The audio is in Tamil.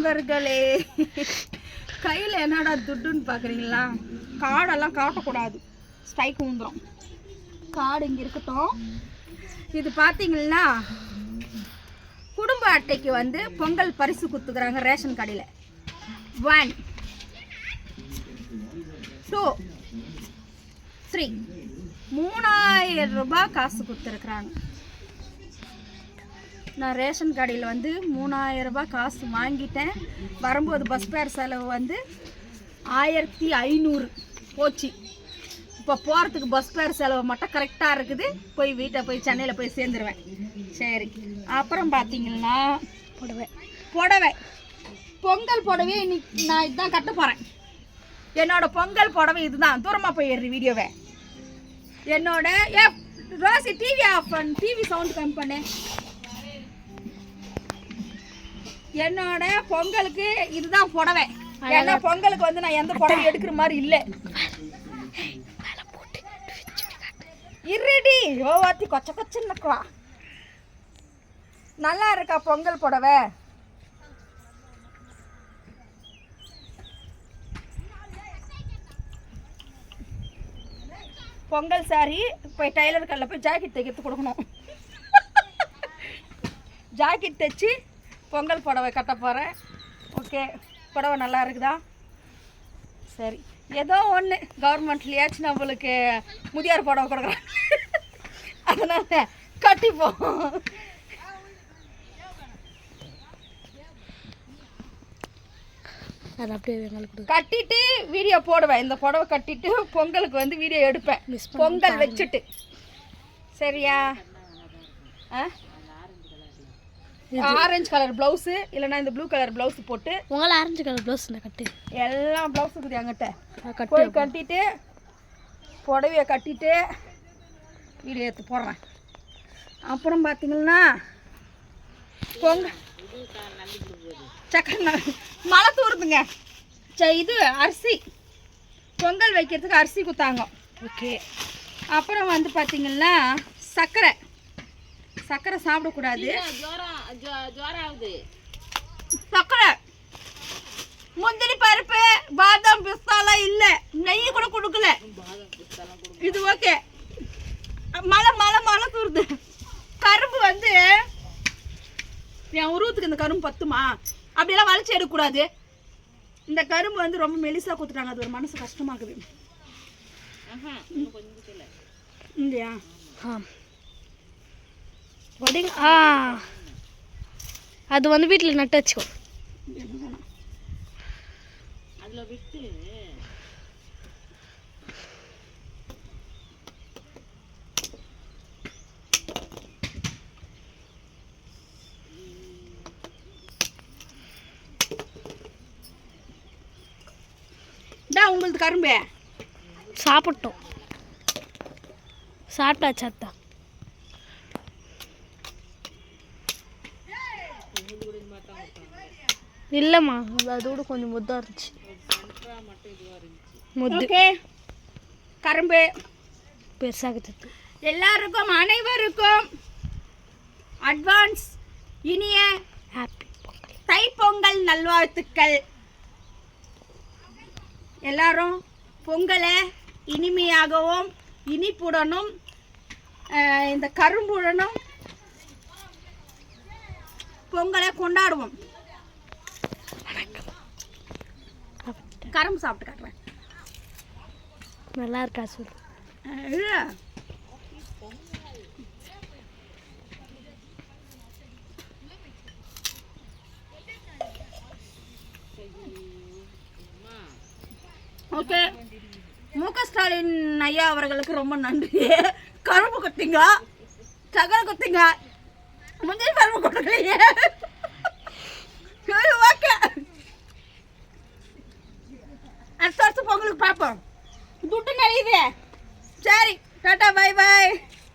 நண்பர்களே. கையில் என்னடா துட்டுன்னு பார்க்குறீங்களா கார்டெல்லாம் காட்டக்கூடாது. ஸ்ட்ரைக் வந்துடும் காடு இங்கே இருக்கட்டும். இது பார்த்தீங்கன்னா குடும்ப அட்டைக்கு வந்து பொங்கல் பரிசு கொடுத்துக்கிறாங்க ரேஷன் கடையில். ஒன் டூ த்ரீ மூணாயிரம் ரூபாய் காசு கொடுத்துருக்குறாங்க. நான் ரேஷன் கடையில் வந்து மூணாயிரம் ரூபாய் காசு வாங்கிட்டேன். வரும்போது பஸ் ஃபேர் செலவு வந்து ஆயிரத்தி ஐநூறு போச்சு. இப்போ போகிறதுக்கு பஸ் ஃபேர் செலவு மட்டும் கரெக்டாக இருக்குது. போய் வீட்டை போய் சென்னையில் போய் சேர்ந்துருவேன். சரி. அப்புறம் பார்த்தீங்கன்னா புடவை. புடவை. பொங்கல் புடவையே இன்னைக்கு நான் இதுதான் கட்ட போகிறேன் என்னோடய பொங்கல் புடவை இதுதான். தூரமாக போயிடுற வீடியோவை. என்னோட ஏ ரோசி டிவி ஆஃப் பண்ணு. டிவி சவுண்ட் கம்மி பண்ணு. என்னோட பொங்கலுக்கு இதுதான் புடவை. ஏன்னா பொங்கலுக்கு வந்து நான் எந்த புடவை எடுக்கிற மாதிரி இல்லை. இருடி யோவாத்தி கொச்ச கொச்சன்னுக்குவா நல்லா இருக்கா பொங்கல் புடவை? பொங்கல் சாரி போய் டைலர் கல்ல போய் ஜாக்கெட் தைக்கிறது கொடுக்கணும். ஜாக்கெட் தைச்சி பொங்கல் புடவை கட்ட போகிறேன் ஓகே புடவை நல்லா இருக்குதா? சரி. ஏதோ ஒன்று கவர்மெண்ட்லேயாச்சும் நம்மளுக்கு முதியார் புடவை கொடுக்குறாங்க. அதனால் கட்டிப்போம். அது அப்படியே எங்களுக்கு கொடு. கட்டிட்டு வீடியோ போடுவேன். இந்த புடவை கட்டிட்டு பொங்கலுக்கு வந்து வீடியோ எடுப்பேன். பொங்கல் வச்சுட்டு. சரியா? ஆரஞ்சு கலர் ப்ளவுஸு இல்லைன்னா இந்த ப்ளூ கலர் ப்ளவுஸ் போட்டு உங்களால் ஆரஞ்சு கலர் ப்ளவுஸ் இந்த கட்டு. எல்லாம் ப்ளவுஸ் இருக்குது என்கிட்ட. போய் கட்டிட்டு புடவைய கட்டிட்டு வீடியோ எடுத்து போடுறேன். அப்புறம் பார்த்தீங்கன்னா பொங்க. சக்கரை மழை தூருதுங்க. ச இது அரிசி. பொங்கல் வைக்கிறதுக்கு அரிசி குத்தாங்க. ஓகே. அப்புறம் வந்து பார்த்தீங்கன்னா சர்க்கரை சர்க்கரை சாப்பிடக்கூடாது. சர்க்கரை முந்திரி பருப்பு பாதாம் பிஸ்தாலாம் இல்லை. நெய் கூட கொடுக்கல. இது ஓகே. மழை மழை மழை தூருது. கரும்பு வந்து என் உருவத்துக்கு இந்த கரும்பு பத்துமா? அப்படியெல்லாம் வளைச்சி எடுக்கக்கூடாது. இந்த கரும்பு வந்து ரொம்ப மெலிசா கொடுத்துட்டாங்க அது ஒரு மனசு கஷ்டமாக்குது. இல்லையா ஆ வடிங்க ஆ. அது வந்து வீட்டில் நட்டு வச்சுக்கோ. டா உங்களுக்கு கரும்பு. சாப்பிட்டோம். சாப்பிட்டாச்சு அத்தா. இல்லைம்மா அது அதோட கொஞ்சம் முத்தா இருந்துச்சு. முத்து. கரும்பு. பெருசாகுது எல்லாருக்கும் அனைவருக்கும் அட்வான்ஸ் இனிய ஹாப்பி பொங்கல். தைப்பொங்கல் நல்வாழ்த்துக்கள். எல்லாரும் பொங்கலை இனிமையாகவும் இனிப்புடனும் இந்த கரும்புடனும் பொங்கலை கொண்டாடுவோம். கரும்பு சாப்பிட்டு காட்டுறேன். நல்லா இருக்கா சொல்லு. ஓகே. மு க ஸ்டாலின் ஐயா அவர்களுக்கு ரொம்ப நன்றி. கரும்பு கொத்திங்க சகல கொத்திங்க முந்திரி கரும்பு கொட்டலையே சரி ஓகே அடுத்த வருஷம் பொங்கலுக்கு பார்ப்போம் துட்டு நிறையுது சரி டாட்டா பை பாய்